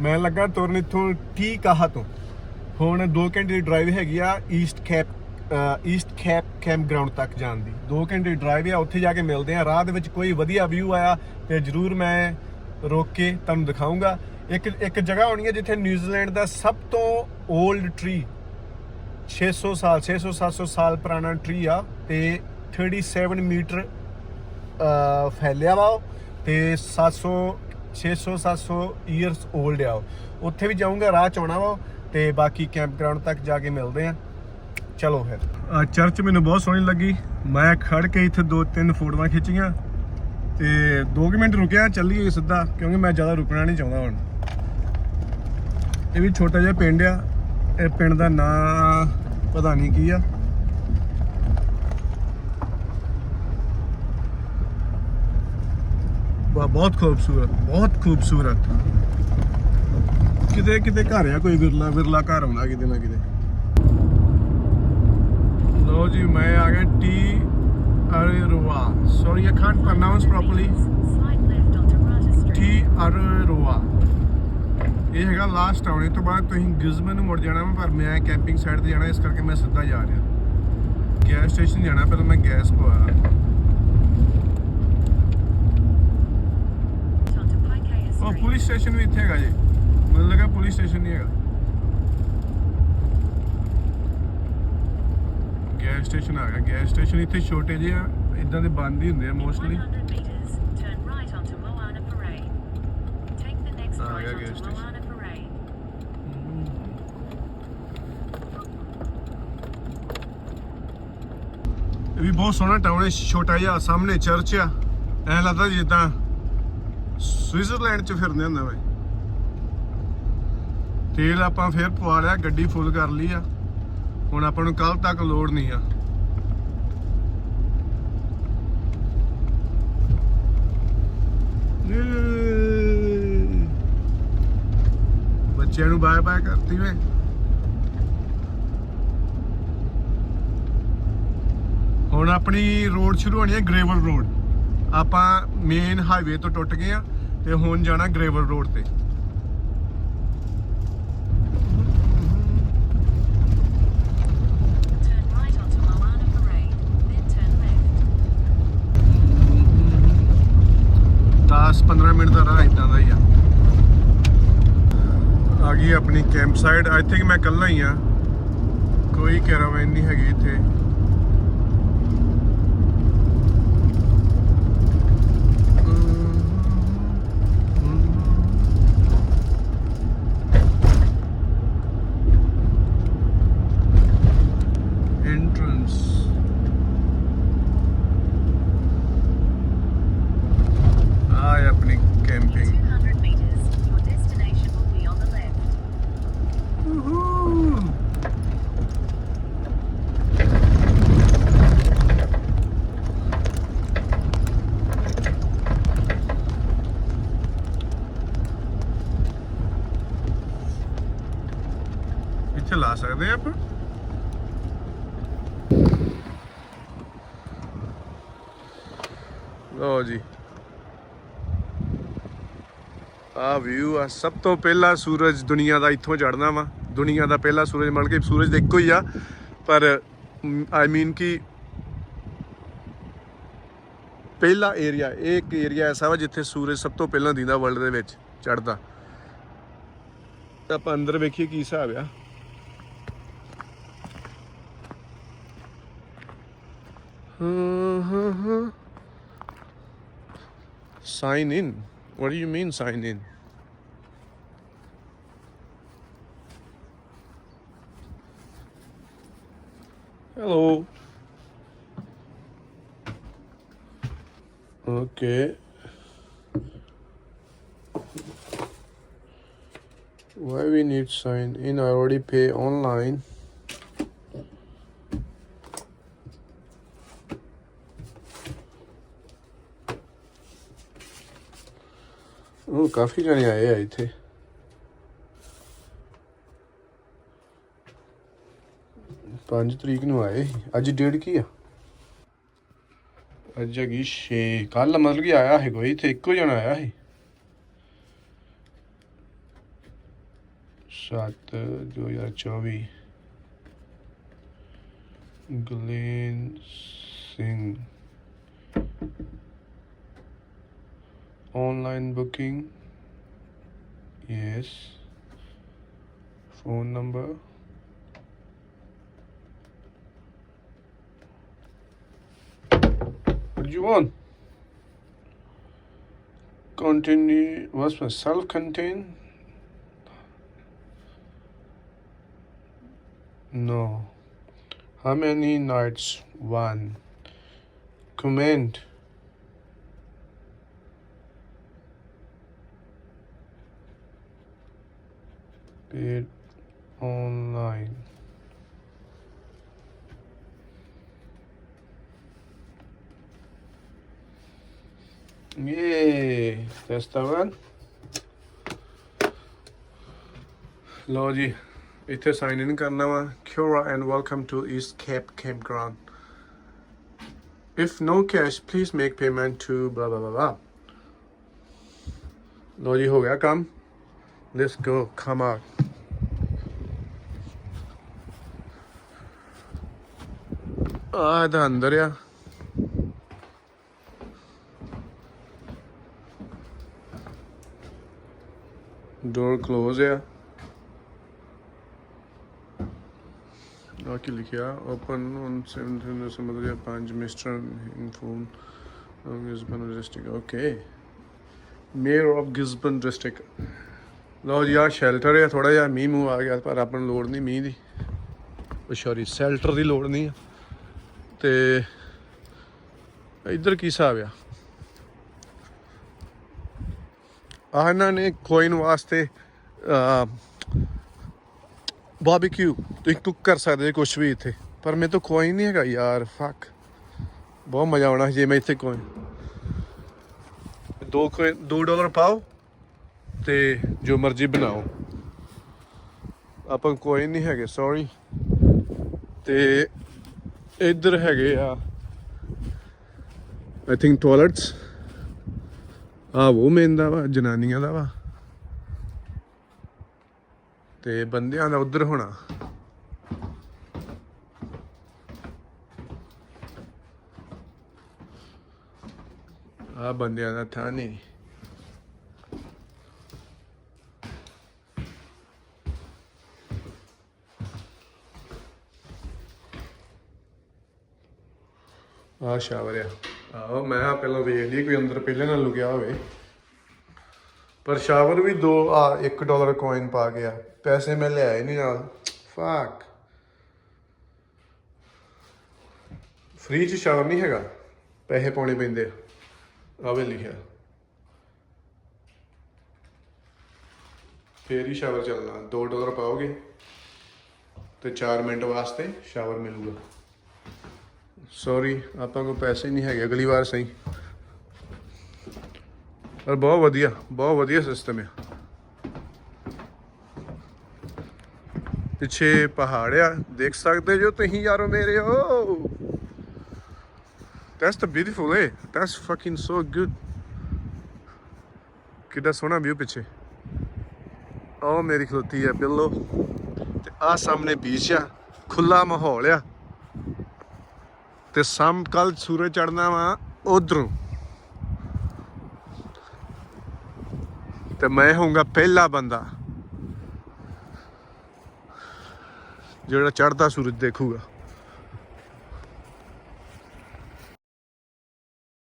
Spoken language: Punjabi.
ਮੈਂ ਲੱਗਾ ਤੁਰਨ ਇੱਥੋਂ ਟੀ ਕਾਹਾ ਤੋਂ ਹੁਣ 2 ਘੰਟੇ ਦੀ ਡਰਾਈਵ ਹੈਗੀ ਆ East Cape East Cape camp ground ਤੱਕ ਜਾਣ ਦੀ। 2 ਘੰਟੇ ਦੀ ਡਰਾਈਵ ਆ, ਉੱਥੇ ਜਾ ਕੇ ਮਿਲਦੇ ਆ। ਰਾਹ ਦੇ ਵਿੱਚ ਕੋਈ ਵਧੀਆ ਵਿਊ ਆਇਆ ਤੇ ਜਰੂਰ ਮੈਂ ਰੋਕ ਕੇ ਤੁਹਾਨੂੰ ਦਿਖਾਉਂਗਾ ਇੱਕ ਇੱਕ ਜਗ੍ਹਾ ਹੋਣੀ ਹੈ ਜਿੱਥੇ ਨਿਊਜ਼ੀਲੈਂਡ ਦਾ ਸਭ ਤੋਂ 올ਡ ਟਰੀ 600 ਸਾਲ 600 700 ਸਾਲ ਪੁਰਾਣਾ ਟ੍ਰੀ ਆ ਤੇ 37 ਮੀਟਰ ਫੈਲਿਆ ਵਾ ਉਹ ਤੇ 700 600 700 ਇਅਰਸ 올ਡ ਆ ਉਹ। ਉੱਥੇ ਵੀ ਜਾਊਂਗਾ, ਰਾਹ ਚ ਆਉਣਾ ਵਾ ਉਹ, ਤੇ ਬਾਕੀ ਕੈਂਪ ਗਰਾਊਂਡ ਤੱਕ ਜਾ ਕੇ ਮਿਲਦੇ ਆ। ਚਲੋ ਫਿਰ। ਚਰਚ ਮੈਨੂੰ ਬਹੁਤ ਸੋਹਣੀ ਲੱਗੀ। ਮੈਂ ਖੜ ਕੇ ਇੱਥੇ ਦੋ ਤਿੰਨ ਫੋਟੋਆਂ ਖਿੱਚੀਆਂ, ਤੇ 2 ਮਿੰਟ ਰੁਕਿਆ, ਚੱਲੀਏ ਸਿੱਧਾ, ਕਿਉਂਕਿ ਮੈਂ ਜ਼ਿਆਦਾ ਰੁਕਣਾ ਨਹੀਂ ਚਾਹੁੰਦਾ ਹੁਣ। ਇਹ ਵੀ ਛੋਟਾ ਜਿਹਾ ਪਿੰਡ ਆ। ਇਹ ਪਿੰਡ ਦਾ ਨਾਂ ਪਤਾ ਨਹੀਂ ਕੀ ਆ। ਬਹੁਤ ਖੂਬਸੂਰਤ ਬਹੁਤ ਖੂਬਸੂਰਤ। ਕਿਤੇ ਕਿਤੇ ਘਰ ਆ ਕੋਈ ਵਿਰਲਾ ਵਿਰਲਾ ਘਰ ਆਉਂਦਾ ਕਿਤੇ ਨਾ ਕਿਤੇ। ਲੋ ਜੀ, ਮੈਂ ਆ ਗਿਆ Te Araroa. Sorry I can't pronounce properly Te Araroa ਇਹ ਹੈਗਾ ਲਾਸਟ ਟਾਊਨ ਤੋਂ ਬਾਅਦ ਤੁਸੀਂ ਗਿਜ਼ਮਨ ਨੂੰ ਮੁੜ ਜਾਣਾ ਵਾ, ਪਰ ਮੈਂ ਕੈਂਪਿੰਗ ਸਾਈਡ ਤੇ ਜਾਣਾ, ਇਸ ਕਰਕੇ ਮੈਂ ਸਿੱਧਾ ਜਾ ਰਿਹਾ। ਗੈਸ ਸਟੇਸ਼ਨ ਜਾਣਾ, ਪਹਿਲਾਂ ਮੈਂ ਗੈਸ ਪਵਾ ਪੁਲਿਸ ਸਟੇਸ਼ਨ ਵੀ ਇੱਥੇ ਹੈਗਾ ਜੀ ਮੈਨੂੰ ਲੱਗਾ ਪੁਲਿਸ ਸਟੇਸ਼ਨ ਨਹੀਂ ਹੈਗਾ ਗੈਸ ਸਟੇਸ਼ਨ ਆ ਗਿਆ ਗੈਸ ਸਟੇਸ਼ਨ ਇੱਥੇ ਛੋਟੇ ਜਿਹੇ ਆ ਇਦਾਂ ਦੇ ਬੰਦ ਹੀ ਹੁੰਦੇ ਆ mostly 100 meters, turn right onto Moana Parade. Take the next right yeah, gas onto station. Moana Parade. ਇਹ ਵੀ ਬਹੁਤ ਸੋਹਣਾ ਟਾਊਨ ਹੈ ਛੋਟਾ ਜਿਹਾ ਸਾਹਮਣੇ ਚਰਚ ਆ ਐ ਲੱਗਦਾ ਜਿੱਦਾਂ ਸਵਿਟਜ਼ਰਲੈਂਡ ਚ ਫਿਰਦੇ ਹੁੰਦੇ ਵੇ ਤੇਲ ਆਪਾਂ ਫੇਰ ਪਵਾ ਲਿਆ, ਗੱਡੀ ਫੁੱਲ ਕਰ ਲਈ ਆ। ਹੁਣ ਆਪਾਂ ਨੂੰ ਕੱਲ ਤੱਕ ਲੋੜ ਨਹੀਂ ਆ। ਬੱਚਿਆਂ ਨੂੰ ਬਾਏ ਬਾਏ ਕਰਤੀ ਵੇ ਹੁਣ ਆਪਣੀ ਰੋਡ ਸ਼ੁਰੂ ਹੋਣੀ ਹੈ ਗ੍ਰੇਵਲ ਰੋਡ ਆਪਾਂ ਮੇਨ ਹਾਈਵੇ ਤੋਂ ਟੁੱਟ ਗਏ ਆ। ਤੇ ਹੁਣ ਜਾਣਾ ਗ੍ਰੇਵਲ ਰੋਡ ਤੇ। ਦਸ right onto Moana Parade, then turn left. 10-15 minute ਦਾ ਰਾਹ ਇਦਾਂ ਦਾ ਹੀ ਆ। ਆ ਗਈ ਆਪਣੀ ਕੈਂਪ ਸਾਈਡ ਆਈ ਥਿੰਕ ਮੈਂ ਇਕੱਲਾ ਹੀ ਆ। ਕੋਈ ਕੈਰਾਵੈਨ ਨਹੀਂ ਹੈਗੀ ਇੱਥੇ। ਲਾ ਸਕਦੇ ਆ ਆਪਾਂ। ਲਓ ਜੀ। ਆ ਵਿਊ ਆ। ਸਭ ਤੋਂ ਪਹਿਲਾ ਸੂਰਜ ਦੁਨੀਆ ਦਾ ਇੱਥੋਂ ਚੜਨਾ ਵਾ। ਦੁਨੀਆ ਦਾ ਪਹਿਲਾ ਸੂਰਜ ਮਤਲਬ ਕਿ ਸੂਰਜ ਤਾਂ ਇੱਕੋ ਹੀ ਆ। ਪਰ ਆਈ ਮੀਨ ਕਿ ਪਹਿਲਾ ਏਰੀਆ ਇਹ ਇੱਕ ਏਰੀਆ ਐਸਾ ਵਾ ਜਿੱਥੇ ਸੂਰਜ ਸਭ ਤੋਂ ਪਹਿਲਾਂ ਦਿੰਦਾ ਵਰਲਡ ਦੇ ਵਿੱਚ ਚੜਦਾ ਆਪਾਂ ਅੰਦਰ ਵੇਖੀਏ ਕੀ ਹਿਸਾਬ ਆ। Sign in. What do you mean sign in? Hello. Okay. Why we need sign in? I already pay online. ਉਹ ਕਾਫੀ ਜਣੇ ਆਏ ਆ ਇੱਥੇ। ਪੰਜ ਤਰੀਕ ਨੂੰ ਆਏ ਸੀ। ਅੱਜ ਡੇਟ ਕੀ ਆ? ਅੱਜ ਹੈਗੀ 6 ਕੱਲ ਮਤਲਬ ਕਿ ਆਇਆ ਹੈ ਕੋਈ, ਇੱਥੇ ਇੱਕੋ ਜਣਾ ਆਇਆ ਸੀ। ਸੱਤ 2024 Glen Singh. Online booking. Yes. Phone number. What do you want? Continue. What's my self-contained? No. How many nights? One. Comment paid online. Yay! That's the one. ਲਓ ਜੀ ਇੱਥੇ ਸਾਈਨ ਇਨ ਕਰਨਾ ਵਾ Cura and welcome to East Cape Campground. If no cash, please make payment to blah blah blah blah. ਲਓ ਜੀ ਹੋ ਗਿਆ ਕੰਮ Let's go. Come on. ਆ ਇਹਦਾ ਅੰਦਰ ਆ। ਡੋਰ ক্লোਜ਼ ਆ। ਆ ਕੀ ਲਿਖਿਆ? ਓਪਨ ਔਨ 7 ਸਮਝ ਗਿਆ 5 mister ਇਨਫੋਨ Gisborne district okay mayor of Gisborne district ਲਓ ਜੀ ਆ ਸ਼ੈਲਟਰ ਆ ਥੋੜਾ ਜਿਹਾ ਮੀਂਹ ਮੂੰਹ ਆ ਗਿਆ, ਪਰ ਆਪਾਂ ਨੂੰ ਲੋੜ ਨਹੀਂ ਮੀਂਹ ਦੀ। ਉਹ ਸੌਰੀ ਸ਼ੈਲਟਰ ਦੀ ਲੋੜ ਨਹੀਂ ਆ। ਤੇ ਇੱਧਰ ਕੀ ਹਿਸਾਬ ਆ? ਆ ਇਹਨਾਂ ਨੇ ਕੋਇਨ ਵਾਸਤੇ ਬਾਰਬੀਕਿਊ ਤੁਸੀਂ ਕੁੱਕ ਕਰ ਸਕਦੇ ਕੁਝ ਵੀ ਇੱਥੇ, ਪਰ ਮੇਰੇ ਤੋਂ ਕੋਇਨ ਨਹੀਂ ਹੈਗਾ ਯਾਰ ਫੱਕ ਬਹੁਤ ਮਜ਼ਾ ਆਉਣਾ ਜੇ ਮੈਂ ਇੱਥੇ ਕੋਇਨ 2 ਕੋਇਨ 2 ਡਾਲਰ ਪਾਓ ਤੇ ਜੋ ਮਰਜ਼ੀ ਬਣਾਓ। ਆਪਾਂ ਕੋਈ ਨਹੀਂ ਹੈਗੇ ਸੌਰੀ ਤੇ ਇੱਧਰ ਹੈਗੇ ਆ। ਆਈ ਥਿੰਕ ਟਾਇਲਟਸ ਆ ਉਹ ਮੇਨ ਦਾ ਵਾ, ਜਨਾਨੀਆਂ ਦਾ ਵਾ। ਤੇ ਬੰਦਿਆਂ ਦਾ ਉਧਰ ਹੋਣਾ। ਆ ਬੰਦਿਆਂ ਦਾ ਥਾਂ ਨਹੀਂ ਆ ਸ਼ਾਵਰ ਆ ਆਹੋ, ਮੈਂ ਕਿਹਾ ਪਹਿਲਾਂ ਵੇਖ ਲਈ ਕੋਈ ਅੰਦਰ ਪਹਿਲੇ ਨਾਲ ਲੁਕਿਆ ਹੋਵੇ। ਪਰ ਸ਼ਾਵਰ ਵੀ ਦੋ, ਆ 1 ਡਾਲਰ ਕੋਇਨ ਪਾ ਗਿਆ ਪੈਸੇ ਮੈਂ ਲਿਆਏ ਨਹੀਂ ਨਾਲ। ਫੱਕ ਫ੍ਰੀ ਚ ਸ਼ਾਵਰ ਨਹੀਂ ਹੈਗਾ। ਪੈਸੇ ਪਾਉਣੇ ਪੈਂਦੇ ਆ। ਆਵੇ ਲਿਖਿਆ। ਫੇਰ ਹੀ ਸ਼ਾਵਰ ਚੱਲਣਾ। 2 ਡਾਲਰ ਪਾਓਗੇ ਤੇ 4 ਮਿੰਟ ਵਾਸਤੇ ਸ਼ਾਵਰ ਮਿਲੂਗਾ। ਸੌਰੀ ਆਪਾਂ ਕੋਲ ਪੈਸੇ ਨਹੀਂ ਹੈਗੇ, ਅਗਲੀ ਵਾਰ ਸਹੀ। ਪਰ ਬਹੁਤ ਵਧੀਆ ਬਹੁਤ ਵਧੀਆ ਸਿਸਟਮ ਹੈ ਪਿੱਛੇ ਪਹਾੜ ਆ, ਦੇਖ ਸਕਦੇ ਜੋ ਤੁਸੀਂ ਯਾਰੋ ਮੇਰੇ ਹੋ। That's the beautiful eh That's fucking so good ਕਿੱਡਾ ਸੋਹਣਾ ਵਿਊ ਪਿੱਛੇ। ਉਹ ਮੇਰੀ ਖਲੋਤੀ ਆ, ਬਿੱਲੋ। ਤੇ ਆ ਸਾਹਮਣੇ ਬੀਚ ਆ ਖੁੱਲਾ ਮਾਹੌਲ ਆ। ਤੇ ਸਾਮ ਕੱਲ ਸੂਰਜ ਚੜਨਾ ਵਾ ਉਧਰੋਂ। ਤੇ ਮੈਂ ਹੋਊਗਾ ਪਹਿਲਾ ਬੰਦਾ ਜਿਹੜਾ ਚੜਦਾ ਸੂਰਜ ਦੇਖੂਗਾ।